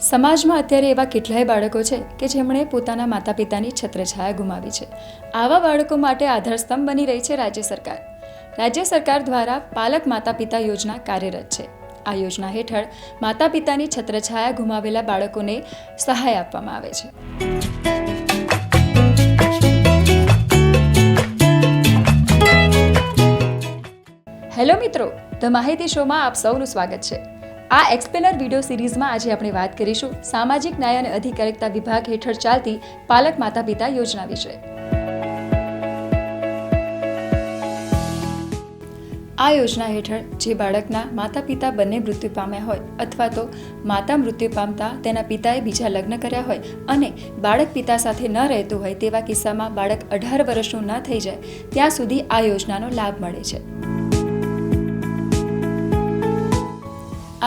સમાજમાં અત્યારે એવા કેટલાય બાળકો છે કે જેમણે પોતાના માતા પિતાની છત્રછાયા ગુમાવી છે. આવા બાળકો માટે આધારસ્તંભ બની રહી છે રાજ્ય સરકાર. રાજ્ય સરકાર દ્વારા પાલક માતા પિતા યોજના કાર્યરત છે. આ યોજના હેઠળ માતા પિતાની છત્રછાયા ગુમાવેલા બાળકોને સહાય આપવામાં આવે છે. હેલો મિત્રો, ધ માહિતી શોમાં આપ સૌનું સ્વાગત છે. આ એક્સપ્લેનર વીડિયો સિરીઝમાં આજે આપણે વાત કરીશું. સામાજિક ન્યાય અને અધિકારિકતા વિભાગ હેઠળ ચાલતી પાલક માતા પિતા યોજના વિશે. આ યોજના હેઠળ જે બાળકના માતા પિતા બંને મૃત્યુ પામ્યા હોય અથવા તો માતા મૃત્યુ પામતા તેના પિતાએ બીજા લગ્ન કર્યા હોય અને બાળક પિતા સાથે ન રહેતું હોય તેવા કિસ્સામાં બાળક અઢાર વર્ષનું ન થઈ જાય, ત્યાં સુધી આ યોજનાનો લાભ મળે છે.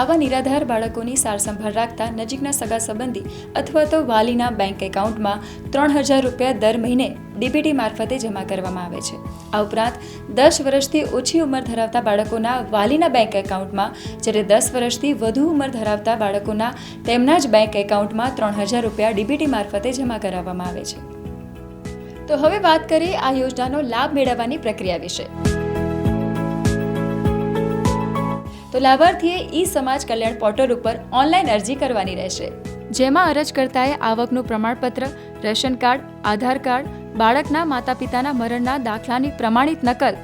આવા નિરાધાર બાળકોની સારસંભાળ રાખતા નજીકના સગા સંબંધી અથવા તો વાલીના બેંક એકાઉન્ટમાં ત્રણ હજાર રૂપિયા દર મહિને ડીબીટી મારફતે જમા કરવામાં આવે છે. આ ઉપરાંત દસ વર્ષથી ઓછી ઉંમર ધરાવતા બાળકોના વાલીના બેંક એકાઉન્ટમાં જ્યારે દસ વર્ષથી વધુ ઉંમર ધરાવતા બાળકોના તેમના જ બેંક એકાઉન્ટમાં ત્રણ હજાર રૂપિયા ડીબીટી મારફતે જમા કરાવવામાં આવે છે. તો હવે વાત કરીએ આ યોજનાનો લાભ મેળવવાની પ્રક્રિયા વિશે. તો લાભાર્થીએ ઈ સમાજ કલ્યાણ પોર્ટલ ઉપર ઓનલાઈન અરજી કરવાની રહેશે. જેમાં અરજકર્તાએ આવકનું પ્રમાણપત્ર, રેશન કાર્ડ, આધાર કાર્ડ, બાળકના માતા પિતાના મરણના દાખલાની પ્રમાણિત નકલ,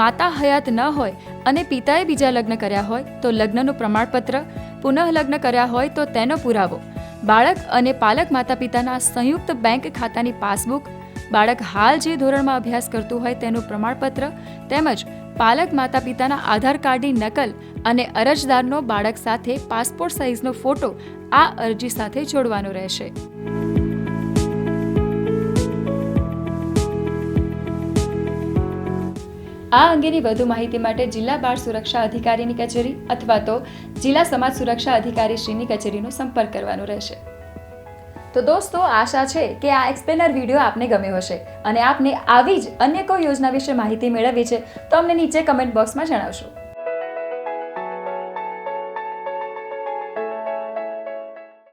માતા હયાત ન હોય અને પિતાએ બીજા લગ્ન કર્યા હોય તો લગ્નનું પ્રમાણપત્ર પુનઃ લગ્ન કર્યા હોય તો તેનો પુરાવો, બાળક અને પાલક માતા પિતાના સંયુક્ત બેંક ખાતાની પાસબુક, બાળક હાલ જે ધોરણમાં અભ્યાસ કરતું હોય તેનું પ્રમાણપત્ર, તેમજ પાલક માતા પિતાના આધાર કાર્ડની નકલ અને અરજદારનો બાળક સાથે પાસપોર્ટ સાઇઝનો ફોટો આ અરજી સાથે જોડવાનો રહેશે. આ અંગેની વધુ માહિતી માટે જિલ્લા બાળ સુરક્ષા અધિકારીની કચેરી અથવા તો જિલ્લા સમાજ સુરક્ષા અધિકારી શ્રીની કચેરીનો સંપર્ક કરવાનો રહેશે. તો દોસ્તો, આશા છે કે આ એક્સપ્લેનર વીડિયો આપને ગમ્યો હશે અને આપને આવી જ અન્ય કોઈ યોજના વિશે માહિતી મેળવવી છે તો અમને નીચે કમેન્ટ બોક્સમાં જણાવશો.